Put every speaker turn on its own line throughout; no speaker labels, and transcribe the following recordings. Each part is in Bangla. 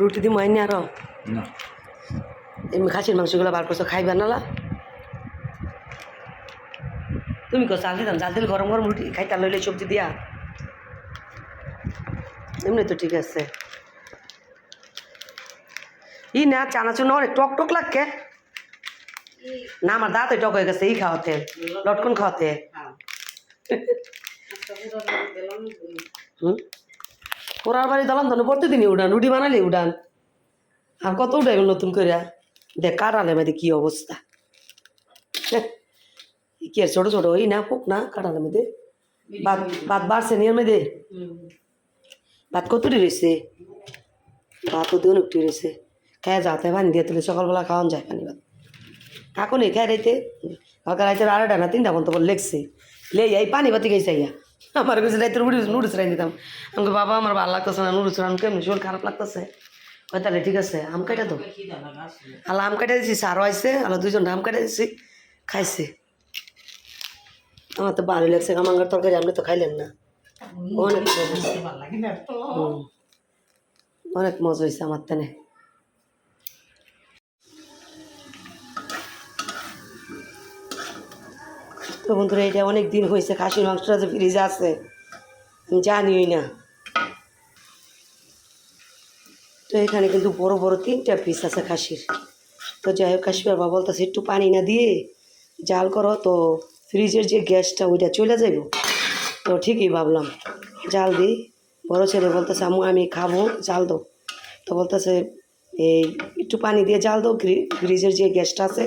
রুটি দি মাইনি আরও।
না।
এমনি খাসির মাংসগুলো বার করছ খাইবা নালা। তুমি কো চাল দিতাম চাল দিলে গরম গরম রুটি খাইতে লইলে সবজি দিয়া। এমনি তো ঠিক আছে। ই না চানাচুর না অনেক টক টক লাগকে। না আমার দাঁত টক হয়ে গেছে ই খাওয়াতে লটকন খাওয়াতে। হুম? ওরার বাড়ি দালাম তো প্রতিদিনই উড়ান, রুটি বানালি উড়ান। আর কত উঠাইব নতুন করে? দেখ কাটালে মেয়েদের কি অবস্থা? কি আর ছোটো ছোটো? ওই না, পোক না কাটালে মেয়েদের ভাত ভাত বাড়ছে নিয়ে মেয়েদের ভাত কতটি রয়েছে? ভাত ওদের অনেকটি রয়েছে। খায় যাতে পানি দিয়ে তুলে সকালবেলা খাওয়ান যায় পানি ভাত। এখন এই খায় রাইতে? কালকে রাইতে আড়াইটা না, তিনটা পর্যন্ত লেগছে। লে, এই পানি বাতি গেছে ইয়া আমার কাছে রাইতে নুডলস নুডলস রাই দিতাম। আমাকে বাবা আমার ভালো লাগতেছে না নুডলস রান কেমনি? শরীর খারাপ লাগতেছে। ওই তাহলে ঠিক আছে আম কাটা তো আল্লাহ আম কাটা দিছি সারও আইসে আল্লাহ দুজন আম কাটা দিছি খাইছে। আমার তো ভালো লাগছে কামাঙ্গার তরকারি আপনি তো খাইলেন না। অনেক। অনেক মজা হয়েছে আমার তেনে। তো বন্ধুরা, এটা অনেক দিন হয়েছে, খাসির মাংসটা যে ফ্রিজে আছে, আমি জানিই না। তো এখানে কিন্তু বড় বড় তিনটা পিস আছে খাসির। তো যাই হোক কাশ্মীর বাবা বলতেছে, একটু পানি না দিয়ে জাল করো, তো ফ্রিজের যে গ্যাসটা, ওইটা চলে যাইব। তো ঠিকই ভাবলাম, জাল দিই। বড় ছেলে বলতেছে, আম্মু, আমি খাব, জাল দো তো বলতেছে, এই, একটু পানি দিয়ে জাল দো ফ্রিজের যে গ্যাসটা আছে,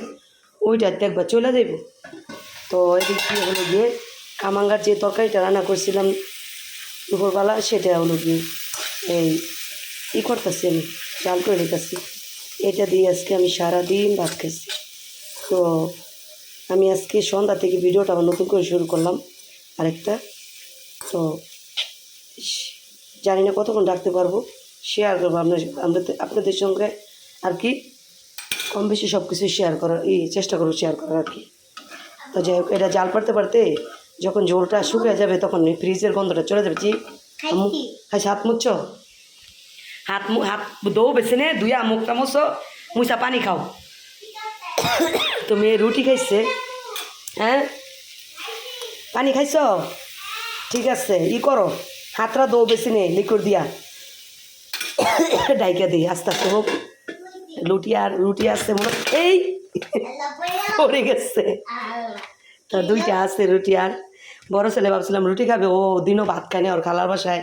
ওইটা দেখবা চলে যাইব। তো এদিক হলো গিয়ে কামাঙ্গার যে তরকারিটা রান্না করছিলাম দুপুরবেলা, সেটা হলো গিয়ে এই ই করতেছি আমি চাল করে নিতেছি এটা দিয়ে আজকে আমি সারাদিন ভাত খাইছি। তো আমি আজকে সন্ধ্যা থেকে ভিডিওটা আবার নতুন করে শুরু করলাম আরেকটা। তো জানি না কতক্ষণ রাখতে পারব। শেয়ার করব আপনার, আপনাদের সঙ্গে আর কি কম বেশি সব কিছু শেয়ার করার এই চেষ্টা করব শেয়ার করার আর কি। তো যাই হোক এটা জাল পারতে পারতে যখন ঝোলটা শুকিয়ে যাবে তখন এই ফ্রিজের গন্ধটা চলে যাবে। আম্মু খাইছে। হাত মুচ্ছ হাত মু হাত দৌ বেছে নে দুইয়া মুখটা মুছো মুছা পানি খাও। তো মেয়ে রুটি খাইছে হ্যাঁ? পানি খাইছ? ঠিক আছে ই করো হাতটা দৌ বেছে নে লিকুর দিয়া। ডাইকা দিই আস্তে আস্তে হোক। রুটি আর রুটি আসছে মনে এই পড়ে গেছে। তা দুইটা আছে রুটি আর। বড় ছেলে ভাবছিলাম, রুটি খাবে? ও দিনও ভাত খায় না ওর খালার বাসায়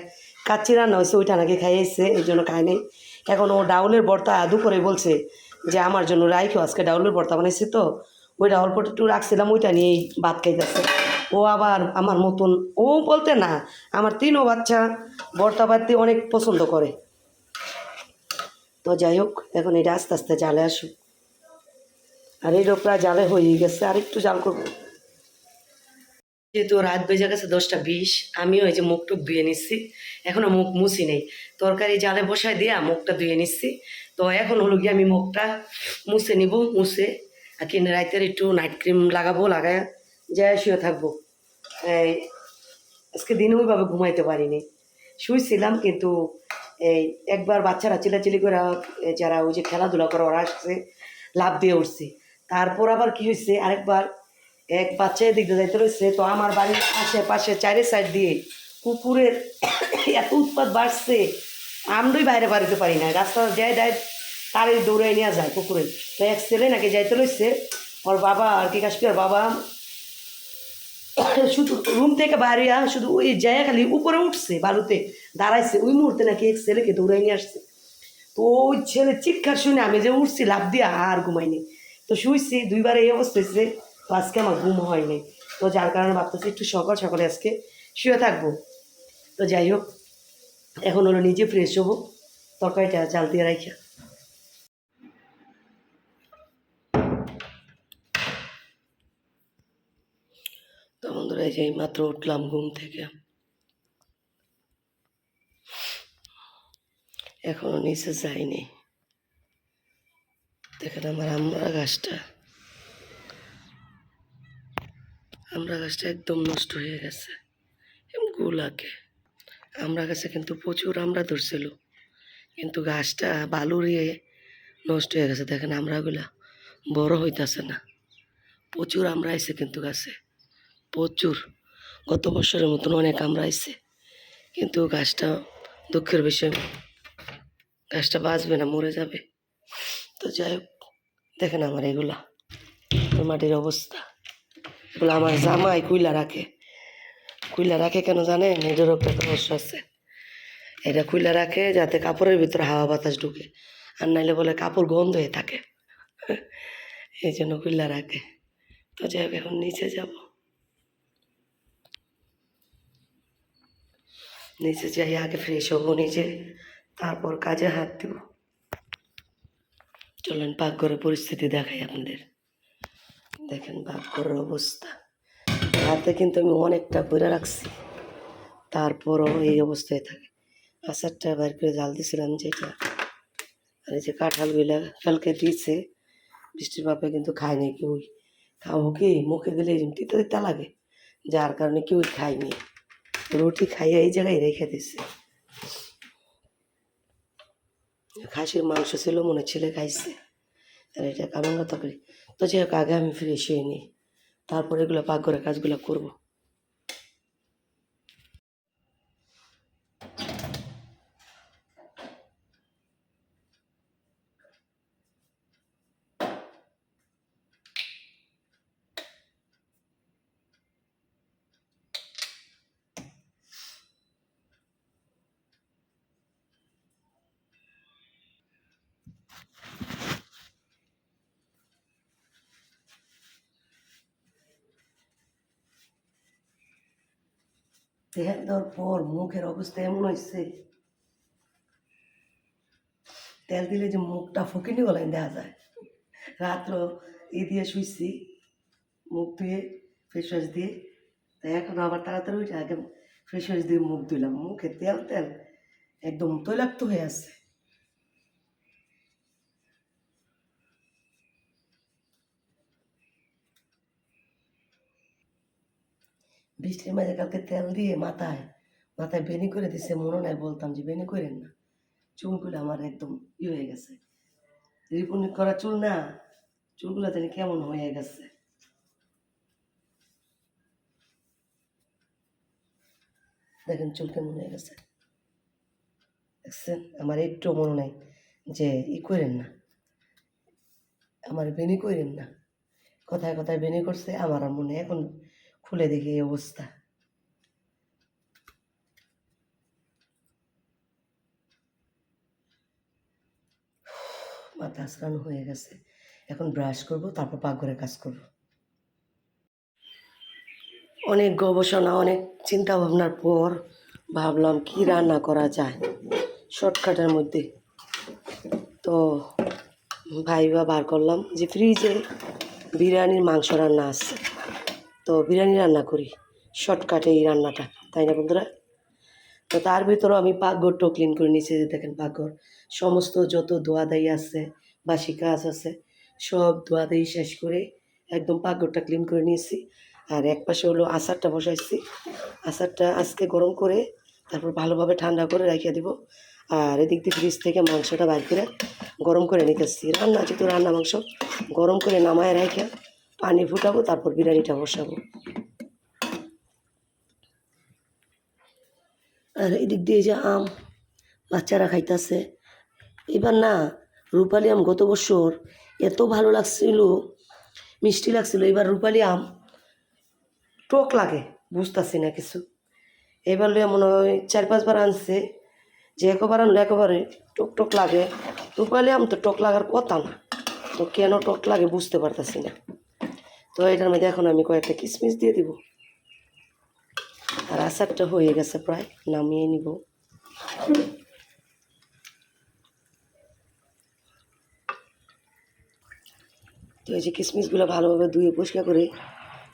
কাচ্চি রান্না হয়েছে, ওইটা নাকি খাইয়েছে, এই জন্য খায় নাই। এখন ও ডাউলের ভর্তা আদু করে বলছে যে, আমার জন্য রাইখো, আজকে ডাউলের ভর্তা বানাইছি তো। ওইটা অল্প একটু রাখছিলাম, ওইটা নিয়েই ভাত খাইতেছে। ও আবার আমার মতন, ও বলতে না, আমার তিনও বাচ্চা ভর্তা বাড়তে অনেক পছন্দ করে। তো যাই হোক, এখন এটা আস্তে আস্তে জালে আসুক। আর এই প্রায় জালে হয়ে গেছে আর একটু জাল করব। যেহেতু রাত বেজে গেছে দশটা বিশ, আমিও এই যে মুখ টুক ধুয়ে নিচ্ছি। এখনও মুখ মুছি নেই। তরকারি জালে বসায় দিয়া মুখটা ধুয়ে নিচ্ছি। তো এখন হলো গিয়ে আমি মুখটা মুছে নিব, মুছে। আর কিনে রাইতের একটু নাইট ক্রিম লাগাবো, লাগায় যায় শুয়ে থাকব। এই, আজকে দিনে ওইভাবে ঘুমাইতে পারিনি। শুয়েছিলাম কিন্তু এই একবার বাচ্চারা চিলাচিলি করে যারা ওই যে খেলাধুলা করে, ওরা আসছে লাভ দিয়ে উঠছে। তারপর আবার কি হয়েছে আরেকবার এক বাচ্চা এদিক দিয়ে যাইতে রয়েছে তো আমার বাড়ির আশেপাশে চারি সাইড দিয়ে কুকুরের এত উৎপাত বাড়ছে আমরাই বাইরে বাড়িতে পারি না। রাস্তা যায় দেয় তারে দৌড়াই নিয়ে যায় কুকুরে। তো এক ছেলে নাকি যাইতে রয়েছে ওর বাবা আর কি কাশ্মীর বাবা শুধু রুম থেকে আ, শুধু ওই জায়গা খালি উপরে উঠছে বালুতে দাঁড়াইছে। ওই মুহূর্তে নাকি এক ছেলেকে দৌড়াই নিয়ে আসছে। তো ওই ছেলে চিৎকার শুনে আমি যে উঠছি লাভ দিয়ে আর ঘুমাইনি। তো শুইছি, দুইবার এই অবস্থা হয়েছে তো আজকে আমার ঘুম হয়নি। তো যার কারণে ভাবতেছি একটু সকাল সকালে আজকে শুয়ে থাকব। তো যাই হোক, এখন হলো নিজে ফ্রেশ হব, তরকারিটা জাল দিয়ে রাখা তো বন্ধুরা, এই যে মাত্র উঠলাম ঘুম থেকে। এখনও নিচে যাইনি। দেখেন আমার আমরা গাছটা। আমরা গাছটা একদম নষ্ট হয়ে গেছে। গুলাকে। আমরা গাছে কিন্তু প্রচুর আমরা ধরছিল। কিন্তু গাছটা বালুরিয়ে নষ্ট হয়ে গেছে। দেখেন আমরাগুলা বড় হইতাছে না। প্রচুর আমরা আইছে কিন্তু গাছে। প্রচুর। গত বছরের মতন অনেক আমরা আইছে। কিন্তু গাছটা দুঃখের বিষয়। গাছটা বাঁচবে না, মরে যাবে। তো যাই হোক, দেখেন আমার এগুলা মাটির অবস্থা। এগুলো আমার জামাই কুইলা রাখে। কুইলা রাখে কেন জানেন? এটারও একটা রহস্য আছে। এটা খুলে রাখে যাতে কাপড়ের ভিতরে হাওয়া বাতাস ঢুকে, আর নাইলে বলে কাপড় গন্ধ হয়ে থাকে। এই জন্য কুইলা রাখে। তো যাই হোক, এখন নিচে যাব। নিচে যাই, আগে ফ্রেশ হব নিজে, তারপর কাজে হাত দিব। চলেন পাকঘরের পরিস্থিতি দেখাই আপনাদের। দেখেন পাকঘরের অবস্থা। হাতে কিন্তু আমি অনেকটা করে রাখছি। তারপরও এই অবস্থায় থাকে। আচারটা বের করে জাল দিয়েছিলাম যেটা আর এই যে কাঁঠালগুলা কালকে দিয়েছে। বৃষ্টির বাপে কিন্তু খায় কেউই। খাব কি? মুখে দিলে তিতা তিতা লাগে। যার কারণে কেউই খায়নি। রুটি খাইয়ে এই জায়গায় রেখে দিছে। খাসির মাংস ছিল, মনে ছেলে খাইছে। আর এটা কামাঙ্গা তরকারি। তো যাই হোক, আগে আমি ফিরে এসে নিই তারপরে এগুলো পাকঘরের কাজগুলো করব। তেল দেওয়ার পর মুখের অবস্থা এমন হয়েছে তেল দিলে যে মুখটা ফকিনি গলায় দেখা যায়। রাত্র ই দিয়ে শুইছি, মুখ ধুয়ে ফেস ওয়াশ দিয়ে। তাই এখন আবার তাড়াতাড়ি উঠে আগে ফেস ওয়াশ দিয়ে মুখ ধুলাম মুখে তেল তেল একদম তৈলাক্ত হয়ে আছে। বৃষ্টির মাঝে কালকে তেল দিয়ে মাথায় মাথায় বেনি করে দিছে, মনে নাই, বলতাম যে বেনি করেন না। চুলগুলো আমার একদম ই হয়ে গেছে। রিপুনি করা চুল না, চুলগুলো জানি কেমন হয়ে গেছে। দেখেন চুল কেমন হয়ে গেছে। দেখছেন? আমার একটু মনে নাই যে ই করেন না। আমার বেনি করেন না। কথায় কথায় বেনি করছে, আমার মনে এখন খুলে দেখি এই অবস্থা। মাথা আসরানো হয়ে গেছে। এখন ব্রাশ করব, তারপর পাকঘরে কাজ করব। অনেক গবেষণা, অনেক চিন্তা ভাবনার পর ভাবলাম কি রান্না করা যায় শর্টকাটের মধ্যে। তো ভাইবা বার করলাম যে ফ্রিজে বিরিয়ানির মাংস রান্না আছে। তো বিরিয়ানি রান্না করি শর্টকাটে এই রান্নাটা, তাই না বন্ধুরা? তো তার ভিতরেও আমি পাকঘরটাও ক্লিন করে নিয়েছি যে দেখেন পাকঘর। সমস্ত যত ধোয়া দায়ী আছে, বাসি কাজ আছে, সব ধোয়া দায়ী শেষ করে একদম পাকঘরটা ক্লিন করে নিয়েছি। আর এক পাশে হলো আচারটা বসাইছি। আচারটা আজকে গরম করে তারপর ভালোভাবে ঠান্ডা করে রেখে দিব। আর এদিক দিয়ে ফ্রিজ থেকে মাংসটা বাইর করে গরম করে নিতেছি। রান্না যেহেতু রান্না মাংস, গরম করে নামায় রেখে পানি ফুটাবো, তারপর বিরিয়ানিটা বসাবো। আর এদিক দিয়ে যে আম বাচ্চারা খাইতেছে। এবার না, রূপালি আম গত বছর এত ভালো লাগছিল, মিষ্টি লাগছিল, এবার রূপালি আম টক লাগে, বুঝতেছি না কিছু। এবার লইয়া মনে হয় চার পাঁচবার আনছে, যে একবার আনলে একেবারে টক টক লাগে। রূপালি আম তো টক লাগার কথা না, তো কেন টক লাগে বুঝতে পারতাছি না। তো এটার মধ্যে এখন আমি কয়েকটা কিশমিশ দিয়ে দিব। আর আচারটা হয়ে গেছে প্রায়, নামিয়ে নিব। তো এই যে কিশমিশগুলো ভালোভাবে ধুয়ে পরিষ্কার করে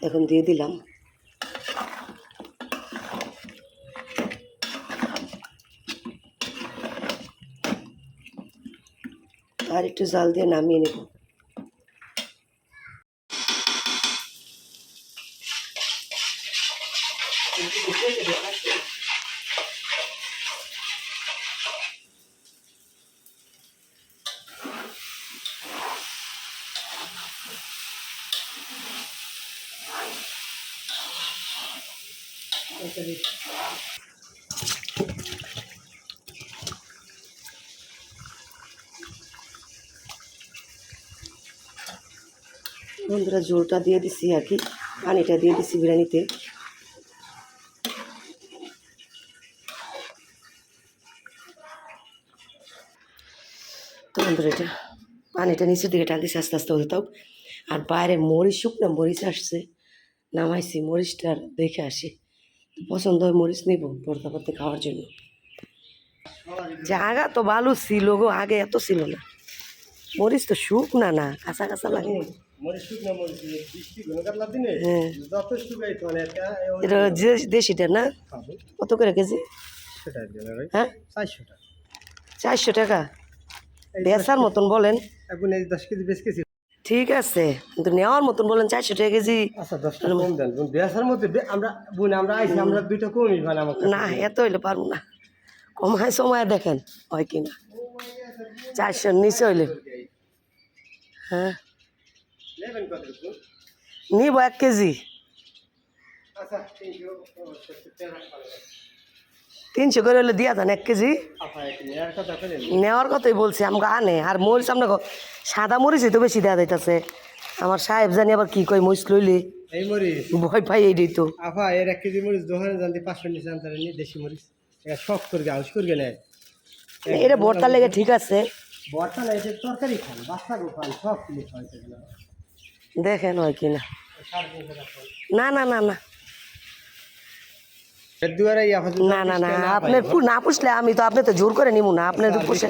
এখন দিয়ে দিলাম। আর একটু জাল দিয়ে নামিয়ে নেব। রেখে বন্ধুরা জোলটা দিয়ে দিছি আর কি। পানিটা দিয়ে দিছি বিরিয়ানিতে। পানিটা নিচের দিকে টান দিছি আস্তে আস্তে হতে থাক আর বাইরে মরিচ শুকনো মরিচ আসছে নামাইছি মরিচটা দেখে আসি। পছন্দ হয় মরিচ নিব পড়তে পড়তে খাওয়ার জন্য। জায়গা তো ভালো ছিল গো আগে এত ছিল না। মরিচ তো শুকনা না কাঁচা কাঁচা লাগে। হ্যাঁ।
এটা
দেশিটা না? কত করে কেজি? হ্যাঁ?
চারশো টাকা।
চারশো টাকা? বেচার মতন বলেন।
এখন এই দশ কেজি বেশ কেজি।
ঠিক আছে কিন্তু নেওয়ার মতন বলেন চারশো টাকা কেজি।
আচ্ছা দশটা কম দেন বোন বেসার মধ্যে আমরা বোন আমরা আইছি আমরা দুইটা কমই মানে আমার কাছে।
না এত হইলে পারব না। কমায় সময় দেখেন হয় কি না? চারশো নিচে হইলে। হ্যাঁ। নিব এক কেজি।
আচ্ছা তিনশো
করে হলে দিয়া যান এক কেজি।
নেওয়ার
কথাই বলছি আমাকে আনে। আর মরিচ আমরা সাদা মরিচই তো বেশি দেওয়া যাইতেছে। আমার সাহেব জানি আবার কি কই মরিচ লইলে। ভয় পাই এই তো।
আপা এর এক কেজি মরিচ দোকানে জানতে পাঁচশো নিচে আনতে দেশি মরিচ। এটা শখ আউস করে নেয়
এটা ভর্তার লেগে ঠিক আছে।
বর্তা না এটা তরকারি খান বাচ্চাকে খান সব কিছু
দেখেন হয় কি না। না না না। না না না না আপনি না পুষলে আমি তো আপনি তো জোর করে নিব না আপনি তো পুষে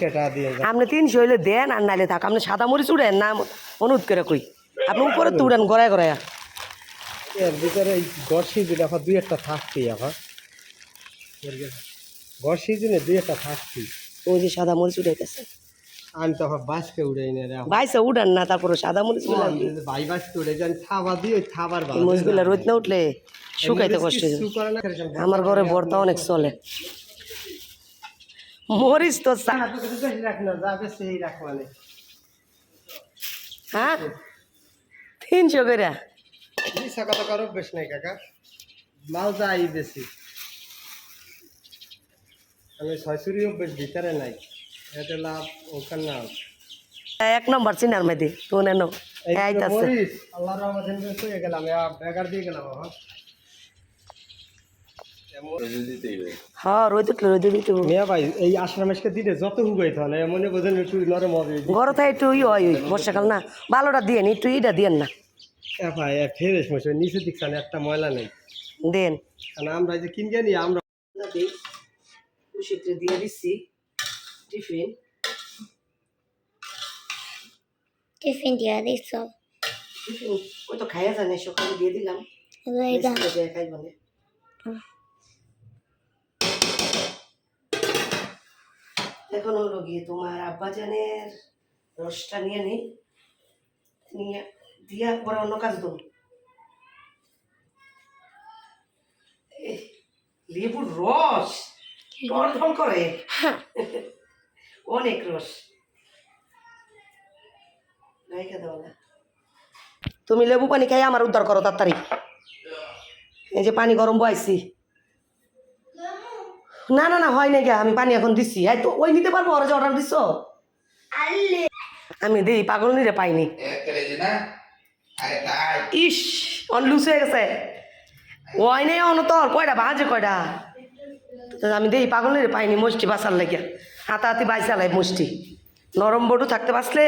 আপনি তিনশো হইলে দেন আর নাইলে থাক আপনি সাদা মরিচ উড়েন না অনুরোধ করে কই। আপনি উপরে তো উড়েন গড়ায় গড়ায়।
এর ভিতরে এই গড় সিজনে আবার দুই একটা থাকতেই আবার। গড় সিজনে দুই একটা থাকতেই
ওই যে সাদা মরিচ উড়াইতেছে।
আমি তো বাসকে উড়াই না রে
বাইসে উড়ান না তারপরে সাদা মরিচগুলা।
ভাই বাসকে উড়ে যান থাবা দিয়ে ওই থাবার
এই মরিচগুলা রোদ না উঠলে শুকাইতে কষ্ট।
করে
আমার ঘরে ভর্তা অনেক চলে। মরিচ তো
মানে।
হ্যাঁ? তিনশো করে।
কথা বেশ নাই কাকা। মাল যাই বেশি। আমি ছয়শরিও বেশ ভিতরে নাই।
এক নম্বর চিনার মেদি তো নেন
এই
আইতাছে
আল্লাহর রহমতে পেয়ে গেলাম বেকার দিয়ে গেলাম বাবা
হ্যাঁ রোদ উঠলে রোদ দিতে
মিয়া ভাই এই দিলে যত হুগাই তাহলে মনে বোঝেন একটু নরম হবে
গরম থাকে একটু ই হয় বর্ষাকাল না। ভালোটা দিয়ে একটু ইটা দিয়েন না।
ভাই ফেরেস নিচে দিকছেন একটা ময়লা নেই।
দেন।
আমরা যে কিনতে নিই আমরা
দিয়ে দিচ্ছি। টিফিন
টিফিন দিয়া দিছ
টিফিন ওই তো খাইয়া জানে সকালে দিয়ে দিলাম। এখন হলো গিয়ে তোমার আব্বাজানের রসটা নিয়ে নি। নিয়ে দিয়া পরে অন্য কাজ দেবো। লেবুর রস। টলটল করে। অনেক রস। তুমি লেবু পানি খাই আমার উদ্ধার করো তাড়াতাড়ি। এই যে পানি গরম বয়সি না না না, হয় না গিয়া আমি পানি এখন দিচ্ছি এই তো, ওই নিতে পারব, ওরা যে অর্ডার দিছ? আমি দিই, পাগল নিরে পাইনি। ইস, অন লুজ হয়ে গেছে। ওই নেই অন তোর কয়টা বাজে কয়টা আমি দেই, পাগল নিরে পাইনি, মুষ্টি বাসার লেগে হাতাহাতি বাইসালাই মুষ্টি। নরম বটু থাকতে বাঁচলে,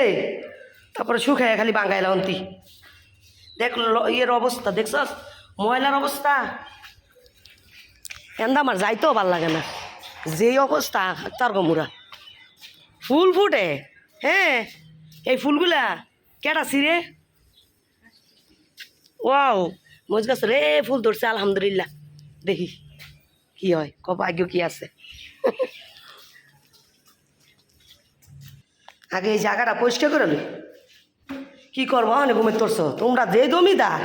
তারপরে শুকায় খালি বাঙ্গাইলা অন্তি। দেখ ইয়ের অবস্থা দেখছ ময়লার অবস্থা। এন্দা আমার যাইতেও ভালো লাগে না। যেই অবস্থা তার গমুরা। ফুল ফুটে হ্যাঁ? এই ফুলগুলা কেটা সিরে ওয়াও মজ গাছ রে, ফুল ধরছে, আলহামদুলিল্লাহ। দেখি, কি হয় ক ভাগ্য কি আছে? আগে এই জায়গাটা পরিষ্কার করে নি কি করব অনেক ঘুমে তোরছ তোমরা যে জমিদার,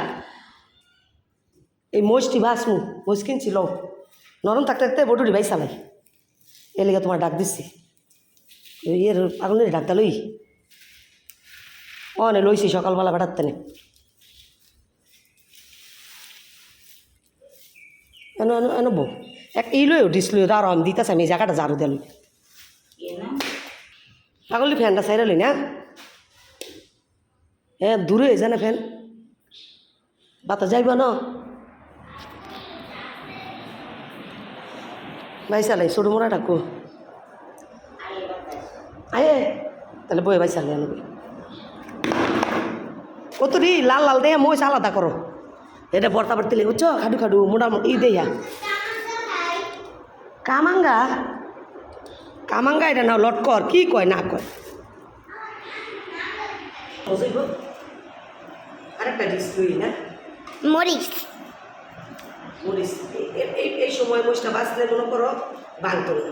এই মোষটি ভাসমু মোষ কিনছি, লও। নরম থাকতে থাকতে বটুরি ভাই চালাই। এ তোমার ডাক দিচ্ছি ওই এর পাগলের ডাকটা লই। অনে লইছি সকালবেলা বেড়াতে নে এনো এনো এনো বউ। এক ই লই ডিস লই আর আমি দিতেছে, আমি এই জায়গাটা ঝাড়ু দিল পাগলি ফ্যানটা সাইড লই না? হ্যাঁ দূরে হয়ে যায় না ফ্যান। বাতা যাইব না। ভাই চালাই ছোটো মোড়া ডাকো। আয়ে তাহলে বই ভাই চালাই আনবি। কত রি, লাল লাল দেয়া মই আলাদা করো। এটা বর্তা বর্তি লেগে খাডু খাডু মোটামুটি ই দেয়া। কামাঙ্গা? কামাঙ্গা এটা না লটকর কি কয় না কয়। আরেকটা ডিস তুই না?
মরিচ
মরিচ এই এই সময় মরিচটা বাঁচলে মনে করো ভাঙতো না।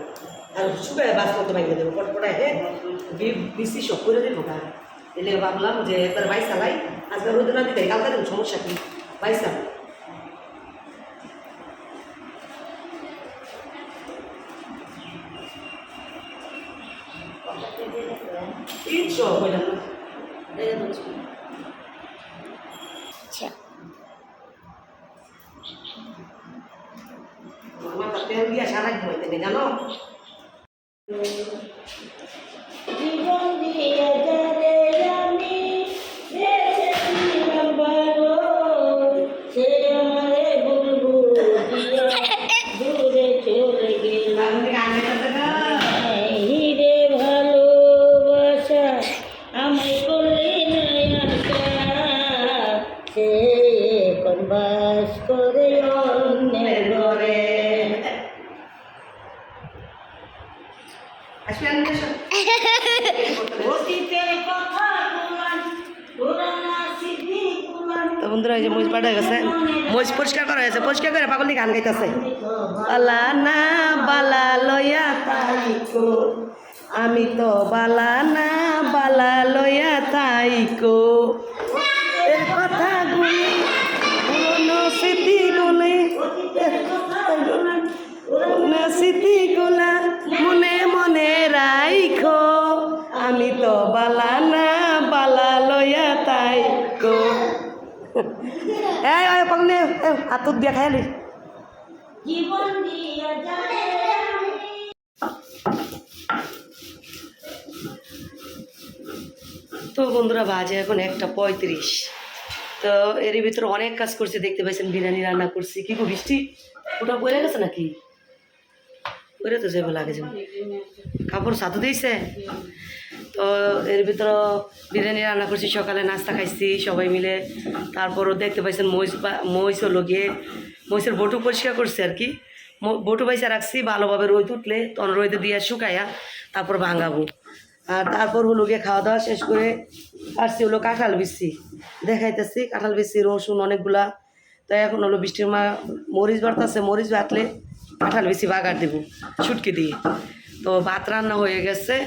আর শুকায় বাঁচলে তো ভাঙিয়ে দেবো। পটপটায় হ্যাঁ বেশি সব করে দেবো গা। এলে ভাবলাম যে একবার বাইশ চালাই আজকে রোদ না দিতে কালকে সমস্যা কি? বাইশ দিয়া খাইলি
জীবন দিয়া আমি
তো বন্ধুরা বাজে এখন একটা পঁয়ত্রিশ। তো এর ভিতরে অনেক কাজ করছি দেখতে পাইছেন বিরিয়ানি রান্না করছি। কি গো বৃষ্টি? ওটা পড়ে গেছে নাকি? পরে তো যাব লাগে যেমন কাপড় সাথে দিয়েছে? তো এর ভিতরে বিরিয়ানি রান্না করছি, সকালে নাস্তা খাইছি, সবাই মিলে। তারপরও দেখতে পাইছেন মহিষ বা- মহিষ হলো গিয়ে, মহিষের বটু পরিষ্কার করছে আর কি। বটু পয়সা রাখছি, ভালোভাবে রোদ উঠলে, তখন রোদে দিয়ে শুকাইয়া তারপর ভাঙাবো। আর তারপর হলো গিয়ে খাওয়া দাওয়া শেষ করে আসছি হলো কাঁঠাল বিচি। দেখাইতেছি, কাঁঠাল বিচি রসুন অনেকগুলা। তো এখন হলো বৃষ্টির মা, মরিচ বাড়তেছে, মরিচ বাটলে কাঁঠাল বেশি বাগার দেবো ছুটকি দিয়ে। তো ভাত রান্না হয়ে গেছে।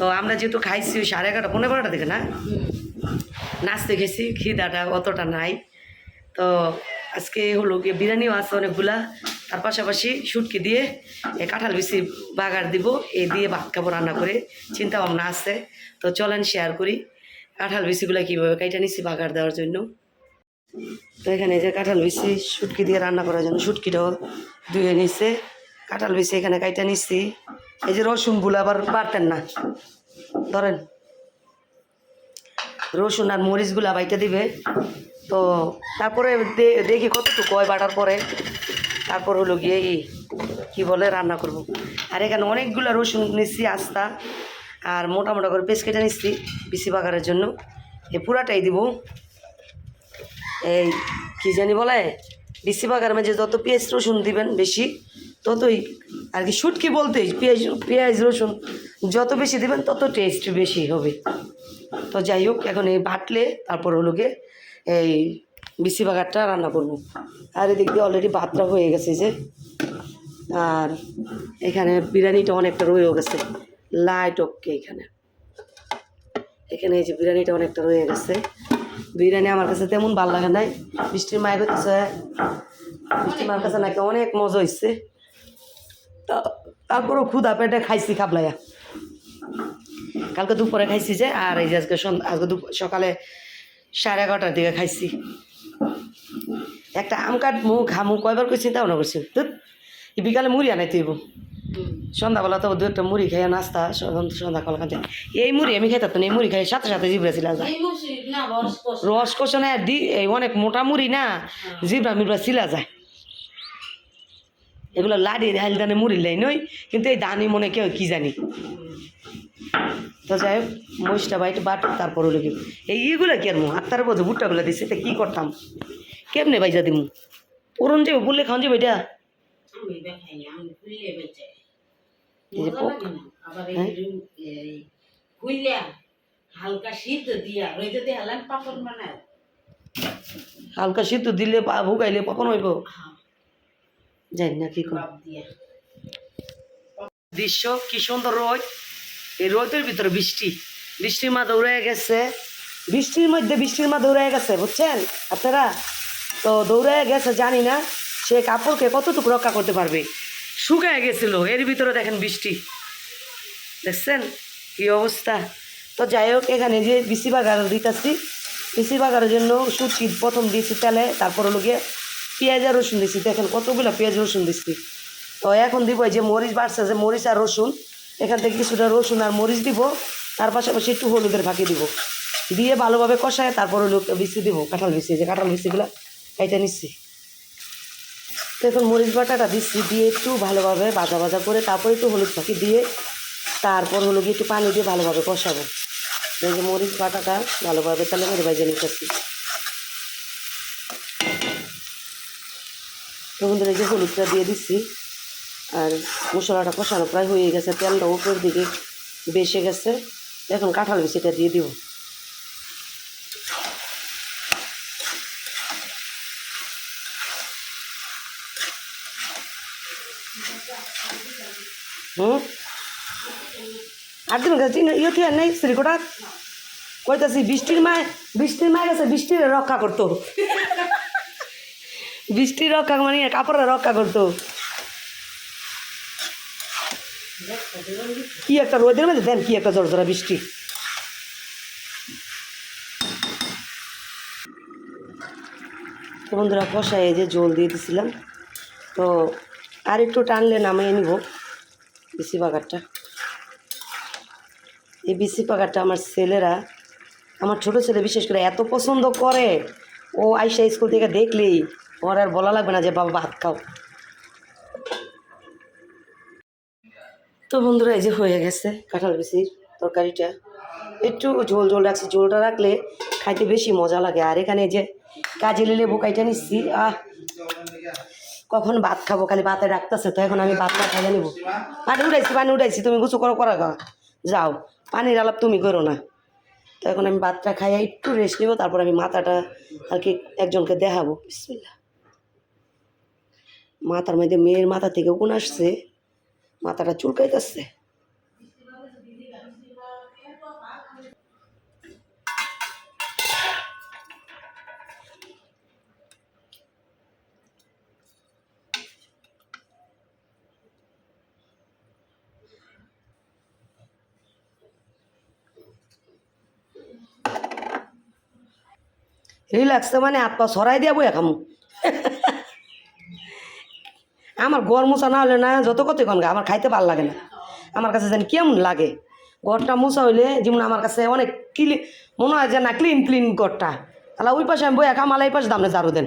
তো আমরা যেহেতু খাইছি ওই সাড়ে এগারোটা পনেরো বারোটা থেকে না? নাচতে গেছি খিদাটা অতটা নাই। তো আজকে হলো গিয়ে বিরিয়ানিও আছে অনেকগুলা। তার পাশাপাশি শুটকি দিয়ে কাঁঠাল বেশি বাগার দিব এ দিয়ে ভাত কাপড় রান্না করে। চিন্তা ভাবনা আছে, তো চলেন শেয়ার করি। কাঁঠাল বেশিগুলো কীভাবে কাইটা নিচ্ছি বাগার দেওয়ার জন্য। তো এখানে যে কাঁঠাল বেশি শুটকি দিয়ে রান্না করার জন্য শুটকিটাও ধুয়ে নিচ্ছে কাঁঠাল বেশি এখানে কাইটা নিচ্ছি এই যে রসুনগুলো আবার বাড়তেন না। ধরেন, রসুন আর মরিচগুলা বাইটা দিবে। তো তারপরে দেখি কতটুকু হয় বাটার পরে। তারপর হলো গিয়ে এই কী বলে, রান্না করব। আর এখানে অনেকগুলো রসুন নিচ্ছি, আস্তা, আর মোটা মোটা করে পেস্ট কেটে নিচ্ছি বিসি বাগারের জন্য। এ পুরাটাই দিব। এই কী জানি বলে বিসি বাগার মাঝে যত পেঁয়াজ রসুন দিবেন বেশি ততই আর কি শুটকি বলতেই পেঁয়াজ পেঁয়াজ, রসুন যত বেশি দেবেন তত টেস্ট বেশি হবে। তো যাই হোক, এখন এই বাটলে তারপর হলো এই বিসি বাগারটা রান্না করব। আর এদিক দিয়ে অলরেডি ভাতটা হয়ে গেছে যে। আর এখানে বিরিয়ানিটা অনেকটা রয়েও গেছে লাইট ওকে এখানে। এখানে এই যে বিরিয়ানিটা অনেকটা রয়ে গেছে। বিরিয়ানি আমার কাছে তেমন ভালো লাগে নাই। বৃষ্টির মায়ের হচ্ছে বৃষ্টির মায়ের কাছে নাকি অনেক মজা হয়েছে তা- তারপরেও ক্ষুদা পেটে খাইছি খাবলাইয়া। কালকে দুপুরে খাইছি যে আর এই যে আজকে আজকে দুপুর সকালে সাড়ে এগারোটার দিকে খাইছি। একটা আম কাঠ কাটমু খামু কয়বার করে চিন্তা ভাবনা করছি। তো বিকালে মুড়ি আনাই তুইব সন্ধ্যাবেলা তো দু একটা মুড়ি খাইয়া নাস্তা সন্ধ্যা সন্ধ্যা কলা খাতে এই মুড়ি আমি খাইতাম না এই মুড়ি খাই সাথে সাথে জিবরা ছিল যায়।
রস কষ।
না দি এই অনেক মোটা মুড়ি না জিবরা মিবরা সিলা যায়। এগুলো লাড়ি হাইল দানে মুড়ি লাই নই কিন্তু এই দানি মনে কেউ কি জানি। তো যাই হোক মহিষটা বাইটে বাট তারপর হলো কি এই ইগুলো কি আর মু? আত্মার বোঝো ভুট্টাগুলো দিছে তা কি করতাম? কেমনে বাইজা দিমু? পুরন যাবে বললে খাওয়া যাবে এটা যে হ্যাঁ?
হালকা সিদ্ধ দিয়া রইতে দিয়ে হালান পাপড় বানায়।
হালকা সিদ্ধ দিলে পা ভুগাইলে কখন হইব।
হ্যাঁ
জানি না কি দৃশ্য কি সুন্দর রোদ। এই রোদের ভিতরে বৃষ্টি। বৃষ্টির মা দৌড়ে গেছে। বৃষ্টির মধ্যে বৃষ্টির মা দৌড়ে গেছে, বুঝছেন? আপনারা তো দৌড়ে গেছে, জানি না। সে কাপড়কে কতটুকু রক্ষা করতে পারবে? শুকায় গেছিল। এর ভিতরে দেখেন বৃষ্টি। দেখছেন? কি অবস্থা? তো যাই হোক, এখানে যে বিসি বাগার দিতেছি, বিসি বাগারের জন্য সুচি প্রথম দিয়েছি তেলে, তারপর গিয়ে পেঁয়াজ আর রসুন দিছি। দেখেন কতগুলো পেঁয়াজ, রসুন দিচ্ছি তো এখন দিব যে মরিচ বাড়ছে, যে মরিচ আর রসুন। এখান থেকে কিছুটা রসুন আর মরিচ দিব। তার পাশাপাশি একটু হলুদের ফাঁকি দিব। দিয়ে ভালোভাবে কষায় তারপর হলো বিসি দিব, কাঁঠাল বিসি যে কাঁঠাল বিসিগুলো খাইতে নিচ্ছি। তো এখন মরিচ বাটাটা দিচ্ছি, দিয়ে একটু ভালোভাবে ভাজা ভাজা করে তারপরে একটু হলুদ ফাঁকি দিয়ে তারপর হলো গিয়ে একটু পানি দিয়ে ভালোভাবে কষাবো। এই যে মরিচ বাটাটা ভালোভাবে তাহলে মেরে ভাজা নিতেছি তো যে হলুদটা দিয়ে দিচ্ছি আর মশলাটা কষানো প্রায় হয়ে গেছে তেলটা উপর দিকে বেসে গেছে। এখন কাঁঠাল বিচিটা দিয়ে দিব। হুম? আর গেছি ইয়ে কি আর নেই শ্রীকোটা কইতাছি, বৃষ্টির মায় বৃষ্টির মায় গেছে, বৃষ্টির রক্ষা করতো বৃষ্টির রক্ষা মানে কাপড়ের রক্ষা করতো। কি একটা রোদের মধ্যে দেন কি একটা জোর বৃষ্টি। বন্ধুরা, কষায় যে জল দিয়ে দিছিলাম। তো আর একটু টানলে নামিয়ে নিব বিসি পাকারটা। এই বিসি পাকারটা আমার ছেলেরা, আমার ছোট ছেলে বিশেষ করে এত পছন্দ করে। ও আইসা স্কুল থেকে দেখলেই ওর আর বলা লাগবে না যে, বাবা, ভাত খাও। তো বন্ধুরা, এই যে হয়ে গেছে কাঁঠাল বিচির তরকারিটা। একটু ঝোল ঝোল রাখছি। ঝোলটা রাখলে খাইতে বেশি মজা লাগে। আর এখানে যে কাজে লেবু কাইটা নিচ্ছি, আহ, কখন ভাত খাব? খালি ভাতে রাখতেছে, তো এখন আমি ভাতটা খাইয়ে নেব। পানি উঠাইছি পানি উঠাইছি। তুমি গুছু করো, করা যাও, পানির আলাপ তুমি করো না। তো এখন আমি ভাতটা খাইয়া একটু রেস্ট নেব, তারপর আমি মাথাটা আর কি একজনকে দেখাবো। বিসমিল্লাহ। মাথার মধ্যে মেয়ের মাথা থেকে উকুন আসছে, মাথাটা চুলকাইতে চুলকাইতেছে। রিল্যাক্স মানে পা সরাই দিয়া বইয়া খামু। আমার গড় মোছা না হলে না, যত কত গা, আমার খাইতে ভালো লাগে না। আমার কাছে যেন কেমন লাগে। গড়টা মোছা হইলে যেমন আমার কাছে অনেক ক্লি মনে হয় যে না ক্লিন ক্লিন গড়টা তাহলে ওই পাশে আমি বইয়া খাম আলাই পাশে দামনে জারু দেন।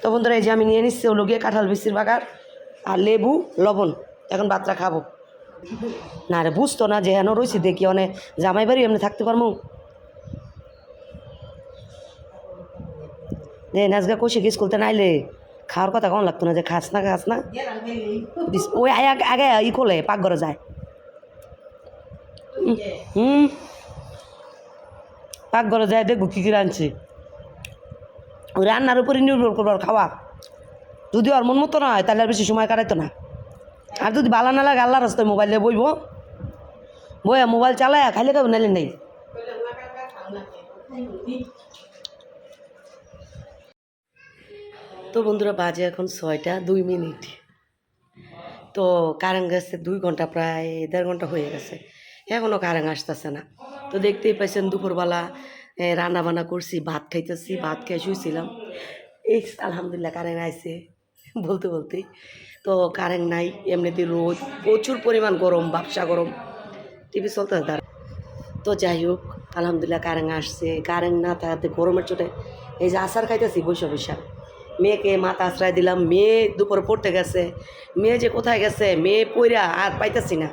তো বন্ধুরা, এই যে আমি নিয়ে নিচ্ছি ওগুলো গিয়ে কাঁঠাল বিচির বাগার আর লেবু, লবণ। এখন বাচ্চা খাব। না রে, বুঝতো না যে হেন রয়েছি দেখি অনেক জামাই বাড়ি এমনি থাকতে পারব যে নাচগা কষে স্কুলতে নাইলে? খাওয়ার কথা কেমন লাগতো না যে খাস না খাস না। ওই আগে ই খোলে পাকঘরে যায়। হুম, পাকঘরে যায় দেখব কী কী রাঁধছি। ওই রান্নার উপরে নির্ভর করব আর খাওয়া। যদি ওর মন মতো না হয় তাহলে আর বেশি সময় কাটাইতো না। আর যদি ভালো না লাগে আল্লাহ রাস্তায় মোবাইলে বইব। বইয়া মোবাইল চালায় খাইলে কেউ নাইলে নেই? তো বন্ধুরা বাজে এখন ছয়টা, দুই মিনিট। তো কারেন্ট গেছে দুই ঘণ্টা প্রায়, দেড় ঘণ্টা হয়ে গেছে। এখনও কারেন্ট আসতেছে না। তো দেখতেই পাইছেন দুপুরবেলা রান্না বান্না করছি, ভাত খাইতেছি, ভাত খেয়ে শুয়েছিলাম এই আলহামদুলিল্লাহ কারেন্ট আইছে, বলতে বলতেই। তো কারেন্ট নাই, এমনিতে রোদ, প্রচুর পরিমাণ গরম ব্যবসা গরম। টিভি চলতে তার তো যাই হোক, আলহামদুলিল্লাহ কারেন্ট আসছে। কারেন্ট না থাকাতে গরমের চোটে, এই যে আচার খাইতেছি বৈশা বৈশা মেয়েকে মাথা আশ্রয় দিলাম, মেয়ে দুপুরে পড়তে গেছে। মেয়ে যে কোথায় গেছে? মেয়ে পইরা আর পাইতেছি না।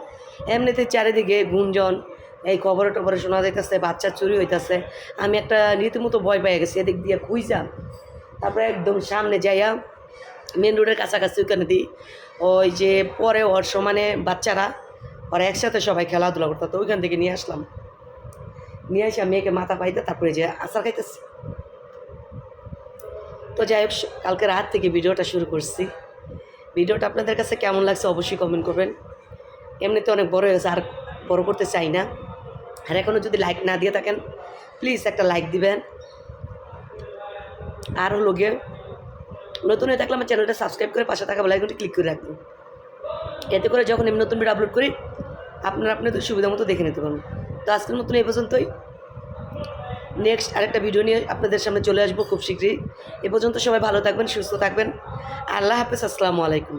এমনিতে চারিদিকে গুঞ্জন, এই খবরে টবরে শোনা যাইতেছে, বাচ্চা চুরি হইতেছে। আমি একটা রীতিমতো ভয় পেয়ে গেছি, এদিক দিয়ে খুঁজা তারপরে একদম সামনে যাইয়া মেন রোডের কাছাকাছি ওখানে দিই। ওই যে পরে ওর সমানে বাচ্চারা, ওরা একসাথে সবাই খেলাধুলা করতো ওইখান থেকে নিয়ে আসলাম। নিয়ে এসে মেয়েকে মাথা পাইতে, তারপরে যে আচার খাইতেছি। তো যাই হোক কালকে রাত থেকে ভিডিওটা শুরু করছি। ভিডিওটা আপনাদের কাছে কেমন লাগছে অবশ্যই কমেন্ট করবেন। এমনিতে অনেক বড় হয়ে গেছে, আর বড় করতে চাই না। আর এখনও যদি লাইক না দিয়ে থাকেন প্লিজ একটা লাইক দিবেন। আর হলো গিয়ে, নতুন হয়ে থাকলে আমার চ্যানেলটা সাবস্ক্রাইব করে পাশে থাকা বেলাইকনটি ক্লিক করে রাখবেন। এতে করে যখন আমি নতুন ভিডিও আপলোড করি, আপনারা আপনাদের সুবিধা মতো দেখে নিতে পারবেন। তো আজকের মতন এই পর্যন্তই। নেক্সট আরেকটা ভিডিও নিয়ে আপনাদের সামনে চলে আসব খুব শীঘ্রই। এ পর্যন্ত সবাই ভালো থাকবেন, সুস্থ থাকবেন। আল্লাহ হাফেজ, আসসালামু আলাইকুম।